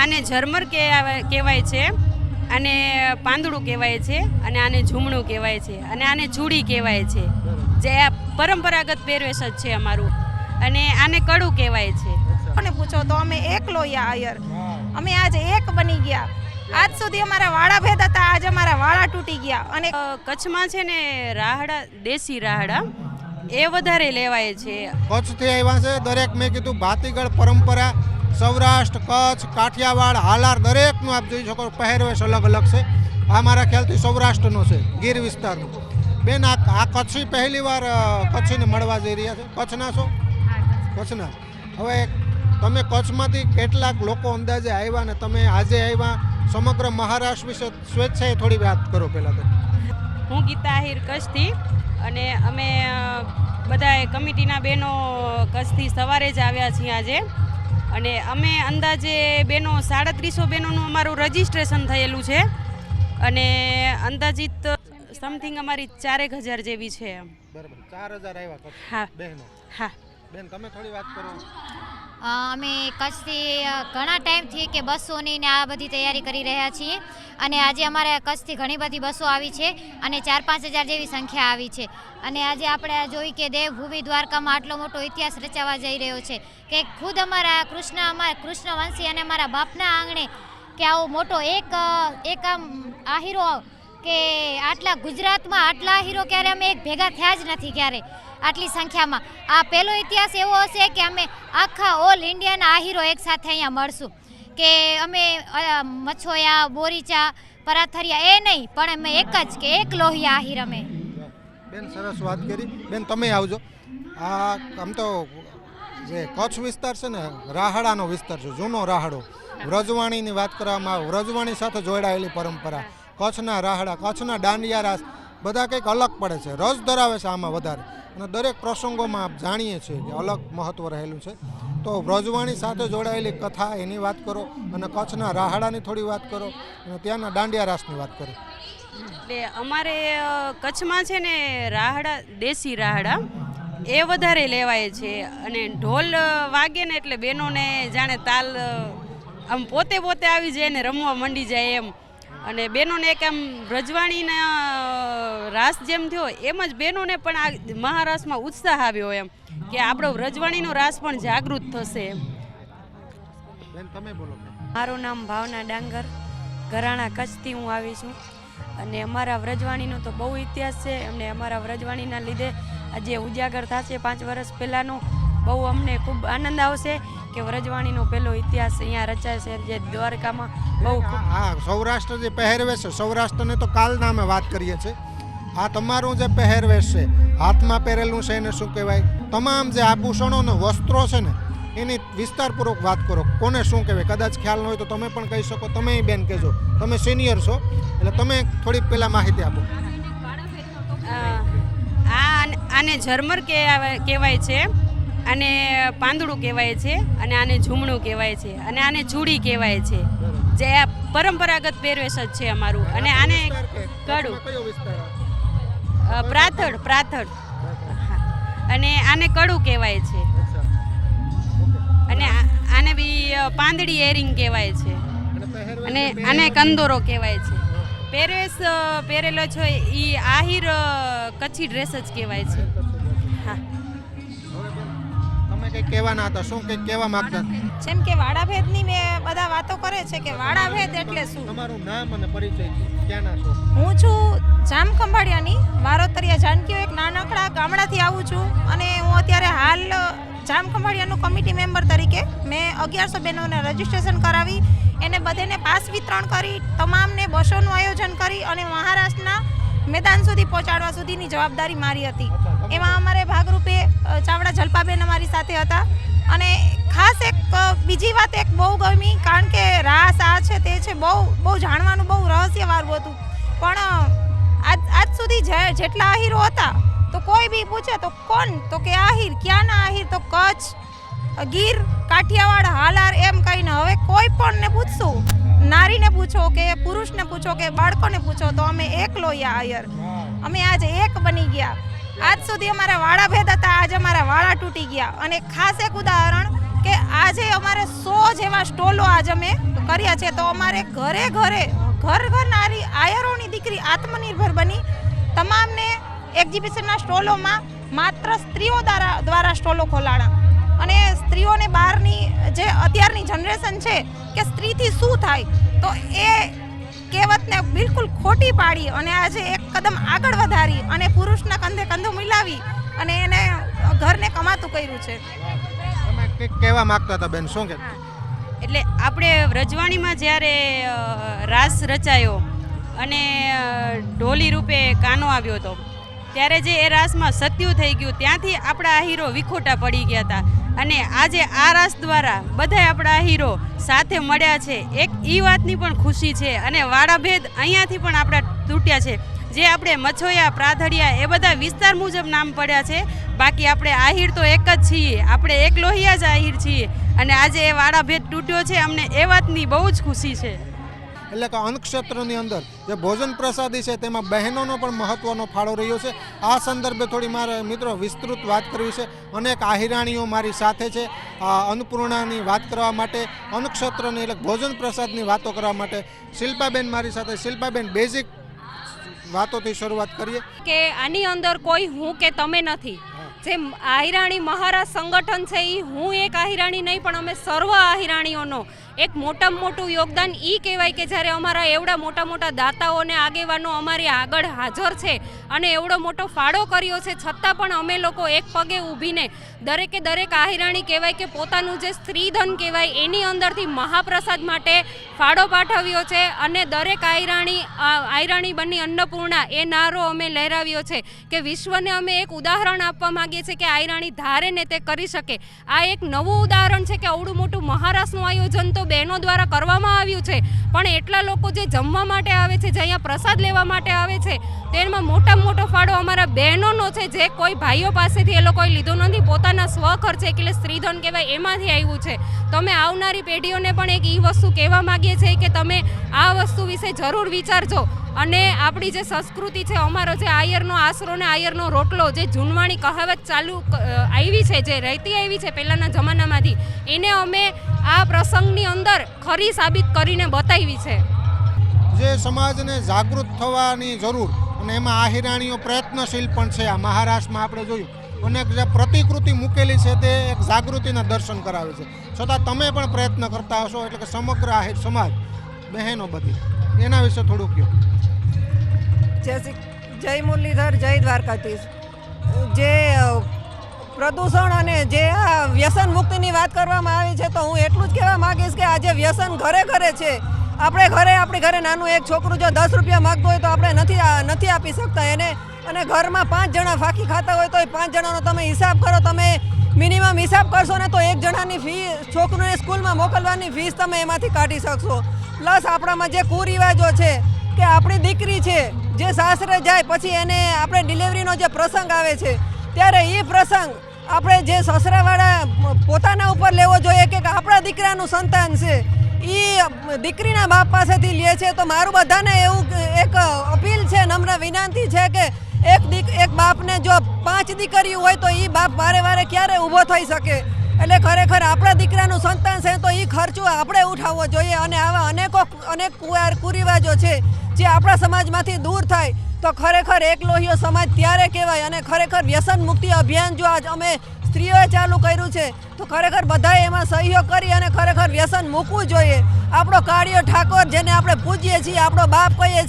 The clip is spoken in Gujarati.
આને ઝરમર કહેવાય કહેવાય છે આને પાંદડું કહેવાય છે અને આને ઝૂમણું કહેવાય છે અને આને ચૂડી કહેવાય છે. જે આ પરંપરાગત પહેરવેશ જ છે અમારું. અને આને કડું કહેવાય છે. અને પૂછો તો અમે એક લોહિયા આયર. અમે આજે એક બની ગયા. આજ સુધી અમારા વાળા ભેદ હતા આજે અમારા વાળા તૂટી ગયા. અને કચ્છમાં છે ને રાહડા દેશી રાહડા એ વધારે લેવાય છે. કચ્છથી આવ્યા છે દરેક મેં કીધું ભાતીગળ પરંપરા સૌરાષ્ટ્ર, કચ્છ, કાઠિયાવાડ, હાલાર દરેકનું આપ જોઈ શકો પહેરવેશ અલગ અલગ છે. આ મારા ખ્યાલથી સૌરાષ્ટ્રનો છે, ગીર વિસ્તારનો. બેન, આ આ કચ્છી પહેલી કચ્છીને મળવા જઈ રહ્યા છે? કચ્છના છો? કચ્છના. હવે તમે કચ્છમાંથી કેટલાક લોકો અંદાજે આવ્યા ને તમે આજે આવ્યા, સમગ્ર મહારાષ્ટ્ર વિશે સ્વેચ્છાએ થોડી વાત કરો પહેલાં તો. હું ગીતા આહિર કચ્છથી અને અમે બધા કમિટીના બહેનો કચ્છથી સવારે જ આવ્યા છીએ આજે. અને અમે અંદાજે બહેનો સાડત્રીસો બહેનોનું અમારું રજીસ્ટ્રેશન થયેલું છે. અને અંદાજિત સમથિંગ અમારી ચારેક હજાર જેવી છે. બરાબર. ચાર હજાર આવ્યા હા. બહેનો હા. બેન તમે થોડી વાત કરો. અમે કચ્છથી ઘણા ટાઈમથી કે બસોની ને આ બધી તૈયારી કરી રહ્યા છીએ. અને આજે અમારે કચ્છથી ઘણી બધી બસો આવી છે અને ચાર પાંચ હજાર જેવી સંખ્યા આવી છે. અને આજે આપણે જોઈ કે દેવભૂમિ દ્વારકામાં આટલો મોટો ઇતિહાસ રચાવા જઈ રહ્યો છે કે ખુદ અમારા કૃષ્ણ, અમારા કૃષ્ણવંશી અને અમારા બાપના આંગણે કે આવો મોટો એક એક આમ આહીરો કે આટલા ગુજરાતમાં આટલા હીરો ક્યારે અમે એક ભેગા થયા જ નથી ક્યારે? આટલી સંખ્યામાં. આ પહેલો ઇતિહાસ એવો હશે કે અમે આખા ઓલ ઇન્ડિયાના આહીરો એક સાથે અહીંયા મળશું. કે અમે મછોયા બોરીચા, પરાથરિયા, એ નહીં, પણ અમે એક જ કે એક લોહિયા આહીર અમે. બેન, સરસ વાત કરી. બેન, તમે આવજો. આ આમ તો જે કચ્છ વિસ્તાર છે ને, રાહડાનો વિસ્તાર છે, જૂનો રાહડો. વ્રજવાણીની વાત કરવામાં આવે. વ્રજવાણી સાથે જોડાયેલી પરંપરા. કચ્છના રાહડા, કચ્છના દાંડિયા રાસ, બધા કંઈક અલગ પડે છે. રસ ધરાવે છે આમાં વધારે. અને દરેક પ્રસંગોમાં આપ જાણીએ છીએ કે અલગ મહત્ત્વ રહેલું છે. તો વ્રજવાણી સાથે જોડાયેલી કથા, એની વાત કરો અને કચ્છના રાહડાની થોડી વાત કરો અને ત્યાંના દાંડિયા રાસની વાત કરો. એટલે અમારે કચ્છમાં છે ને રાહડા, દેશી રાહડા, એ વધારે લેવાય છે. અને ઢોલ વાગે ને એટલે બહેનોને જાણે તાલ આમ પોતે પોતે આવી જાય ને રમવા મંડી જાય એમ. અને બહેનોને એક આમ રજવાણીના રાસ જેમ થયો એમ જ બહેનોને પણ આ મહારાષ્ટ્રમાં ઉત્સાહ આવ્યો એમ કે આપણો રજવાણીનો રાસ પણ જાગૃત થશે એમ. તમે બોલો મારું નામ ભાવના ડાંગર ઘરાણા કચ્છથી હું આવી છું. અને અમારા વ્રજવાણીનો તો બહુ ઇતિહાસ છે. અને અમારા વ્રજવાણીના લીધે આજે ઉજાગર થશે પાંચ વર્ષ પહેલાંનું. બહુ અમને ખૂબ આનંદ આવશે. કે વ્રજવાણીનો પહેલો ઇતિહાસ અહીંયા રચાય છે જે દ્વારકામાં બહુ હા સૌરાષ્ટ્ર જે પહેરવેશ છે સૌરાષ્ટ્રને તો કાલ નામે વાત કરીએ છીએ. આ તમારું જે પહેરવેશ છે હાથમાં પહેરેલું છે એને શું કહેવાય? તમામ જે આભૂષણોને વસ્ત્રો છે ને એની વિસ્તારપૂર્વક વાત કરો. કોને શું કહેવાય? કદાચ ખ્યાલ ન હોય તો તમે પણ કહી શકો. તમે બેન કહેજો. તમે સિનિયર છો એટલે તમે થોડીક પહેલાં માહિતી આપો. આને ઝરમર કહેવાય છે. આને પાંદડું કહેવાય છે અને આને ઝૂમણું કહેવાય છે અને આને ચૂડી કહેવાય છે. જે આ પરંપરાગત પહેરવેશ જ છે અમારું. અને આને કડું પ્રાથળ પ્રાથળ. પ્રાથડ પ્રાથડ અને આને કડું કહેવાય છે. અને આને બી પાંદડી એરિંગ કહેવાય છે. અને આને કંદોરો કહેવાય છે. પહેરવેશ પહેરેલો છે એ આહિર કચ્છી ડ્રેસ જ કહેવાય છે. તમે કંઈક કહેવાના હતા? શું કંઈક કહેવા માંગતા જેમ કે વાડાભેદની મેં બધા વાતો કરે છે કે વાડાભેદ એટલે શું? તમારું નામ અને પરિચય ક્યાંના છો? હું છું જામ ખંભાળિયાની વારોતરિયા જાનકીઓ એક નાનકડા ગામડાથી આવું છું અને હું અત્યારે હાલ જામ ખંભાળિયાનું કમિટી મેમ્બર તરીકે મેં અગિયારસો બહેનોને રજીસ્ટ્રેશન કરાવી એને બધેને પાસ વિતરણ કરી તમામને બસોનું આયોજન કરી અને મહારાષ્ટ્રના મેદાન સુધી પહોંચાડવા સુધીની જવાબદારી મારી હતી. એમાં અમારે ભાગરૂપે ચાવડા જલપાબેન અમારી સાથે હતા. અને ખાસ એક બીજી વાત એક બહુ ગમી, કારણ કે રાસ આ છે, તે છે, બહુ બહુ જાણવાનું, બહુ રહસ્યવાળું હતું. પણ આજ આજ સુધી જેટલા આહીરો હતા, તો કોઈ બી પૂછે, તો કોણ? તો કે આહીર. ક્યાંના આહીર? તો કચ્છ, ગીર, કાઠિયાવાડ, હાલાર, એમ કહીને. હવે કોઈ પણ ને પૂછશું, નારીને પૂછો કે પુરુષને પૂછો કે બાળકોને પૂછો, તો અમે એક લોહિયા આયર. અમે આજે એક બની ગયા. આજ સુધી અમારા વાળા ભેદ હતા, આજે અમારા વાળા તૂટી ગયા. અને ખાસ એક ઉદાહરણ કે આજે અમારે સો જેવા સ્ટોલો આજ અમે કર્યા છે, તો અમારે ઘરે ઘરે, ઘર ઘર નારી આયરોની દીકરી આત્મનિર્ભર બની. તમામને એક્ઝિબિશનના સ્ટોલોમાં માત્ર સ્ત્રીઓ દ્વારા દ્વારા સ્ટોલો ખોલાણા. અને સ્ત્રીઓને બહારની જે અત્યારની જનરેશન છે કે સ્ત્રીથી શું થાય, તો એ કહેવતને બિલકુલ ખોટી પાડી અને આજે એક કદમ આગળ વધારી અને પુરુષના કંધે કંધો મિલાવી અને એને ઘરને કમાતું કર્યું છે. તમે કંઈક કહેવા માંગતા હતા બેન શું કે? એટલે આપણે રજવાણીમાં જ્યારે રાસ રચાયો અને ઢોલી રૂપે કાનો આવ્યો હતો ત્યારે જે એ રાસમાં સત્યુ થઈ ગયું ત્યાંથી આપણા હીરો વિખોટા પડી ગયા હતા. અને આજે આ રાસ દ્વારા બધાય આપણા હીરો સાથે મળ્યા છે. એક એ વાતની પણ ખુશી છે અને વાડાભેદ અહીંયાથી પણ આપણા તૂટ્યા છે. જે આપણે મછોયા પ્રાધડિયા એ બધા વિસ્તાર મુજબ નામ પડ્યા છે. બાકી આપણે આહિર તો એક જ છીએ. આપણે એક લોહિયા જ આહિર છીએ. અને આજે એ વાડાભેદ તૂટ્યો છે. અમને એ વાતની બહુ જ ખુશી છે. એટલે કે અન્નક્ષેત્રની અંદર જે ભોજન પ્રસાદી છે તેમાં બહેનોનો પણ મહત્વનો ફાળો રહ્યો છે. આ સંદર્ભે થોડી મારે મિત્રો વિસ્તૃત વાત કરવી છે. અનેક આહિરાણીઓ મારી સાથે છે. આ અન્નપૂર્ણાની વાત કરવા માટે અન્નક્ષેત્રની એટલે ભોજન પ્રસાદની વાતો કરવા માટે શિલ્પાબેન મારી સાથે. શિલ્પાબેન બેઝિક વાતોથી શરૂઆત કરીએ. કે આની અંદર કોઈ હું કે તમે નથી. જે આહિરાણી મહારાજ સંગઠન છે એ હું એક આહિરાણી નહીં પણ અમે સર્વ આહિરાણીઓનો એક મોટામાં મોટું યોગદાન એ કહેવાય કે જ્યારે અમારા એવડા મોટા મોટા દાતાઓને આગેવાનો અમારી આગળ હાજર છે અને એવડો મોટો ફાળો કર્યો છે, છતાં પણ અમે લોકો એક પગે ઊભીને દરેકે દરેક આહિરાણી કહેવાય કે પોતાનું જે સ્ત્રીધન કહેવાય એની અંદરથી મહાપ્રસાદ માટે ફાળો પાઠવ્યો છે અને દરેક આહિરાણી, આ આહિરાણી બની અન્નપૂર્ણા એ નારો અમે લહેરાવ્યો છે કે વિશ્વને અમે એક ઉદાહરણ આપવા માંગીએ છીએ કે આહિરાણી ધારે ને તે કરી શકે. આ એક નવું ઉદાહરણ છે કે આવડું મોટું મહારાષ્ટ્રનું આયોજન તો બહેનો દ્વારા કરવામાં આવ્યું છે. પણ એટલા લોકો જે જમવા માટે આવે છે, જે અહીંયા પ્રસાદ લેવા માટે આવે છે, તેમાં મોટામાં મોટો ફાળો અમારા બહેનોનો છે, જે કોઈ ભાઈઓ પાસેથી એ લોકોએ લીધો નથી. પોતાના સ્વખર્ચે એટલે સ્ત્રીધન કહેવાય, એમાંથી આવ્યું છે. તો અમે આવનારી પેઢીઓને પણ એક એ વસ્તુ કહેવા માગીએ છીએ કે તમે આ વસ્તુ વિશે જરૂર વિચારજો. અને આપણી જે સંસ્કૃતિ છે, અમારો જે આયરનો આશરો ને આયરનો રોટલો, જે જૂનવાણી કહાવત ચાલુ આવી છે, જે રહેતી આવી છે પહેલાંના જમાનામાંથી, એને અમે આ પ્રસંગની અંદર ખરી સાબિત કરીને બતાવી છે. જે સમાજને જાગૃત થવાની જરૂર અને એમાં આહિરાણીઓ પ્રયત્નશીલ પણ છે. આ મહારાષ્ટ્રમાં આપણે જોયું અનેક જે પ્રતિકૃતિ મૂકેલી છે તે એક જાગૃતિના દર્શન કરાવે છે. છતાં તમે પણ પ્રયત્ન કરતા હશો એટલે કે સમગ્ર આહિર સમાજ બહેનો બધી એના વિશે થોડુંક કહો. જય શ્રી જય મુરલીધર જય દ્વારકાધીશ. જે પ્રદૂષણ અને જે આ વ્યસન મુક્તિની વાત કરવામાં આવી છે તો હું એટલું જ કહેવા માંગીશ કે આજે વ્યસન ઘરે ઘરે છે આપણે ઘરે, આપણી ઘરે નાનું એક છોકરું જો દસ રૂપિયા માગતું હોય તો આપણે નથી નથી આપી શકતા એને. અને ઘરમાં પાંચ જણા ફાંકી ખાતા હોય તો એ પાંચ જણાનો તમે હિસાબ કરો, તમે મિનિમમ હિસાબ કરશો ને તો એક જણાની ફી છોકરોને સ્કૂલમાં મોકલવાની ફીસ તમે એમાંથી કાઢી શકશો. પ્લસ આપણામાં જે કુરિવાજો છે કે આપણી દીકરી છે, જે સાસરે જાય પછી એને આપણે ડિલિવરીનો જે પ્રસંગ આવે છે, ત્યારે એ પ્રસંગ આપણે જે સસરાવાળા પોતાના ઉપર લેવો જોઈએ કે આપણા દીકરાનું સંતાન છે. એ દીકરીના બાપ પાસેથી લે છે. તો મારું બધાને એવું એક અપીલ છે, નમ્ર વિનંતી છે કે, એક દીક, એક બાપને જો પાંચ દીકરીઓ હોય તો એ બાપ વારે વારે ક્યારે ઊભો થઈ શકે? એટલે ખરેખર આપણા દીકરાનું સંતાન છે તો એ ખર્ચો આપણે ઉઠાવવો જોઈએ અને આવા અનેકો અનેક કુવાર કુરિવાજો છે જે આપણા સમાજમાંથી દૂર થાય. તો ખરેખર એકલોહીઓ સમાજ ત્યારે કહેવાય અને ખરેખર વ્યસન મુક્તિ અભિયાન જો આજ અમે સ્ત્રીઓએ ચાલુ કર્યું છે, તો ખરેખર બધાએ એમાં સહયોગ કરી અને ખરેખર વ્યસન મૂકવું જોઈએ. આપણો કાળિયો ઠાકોર જેને આપણે પૂજીએ છીએ, આપણો બાપ કહીએ છીએ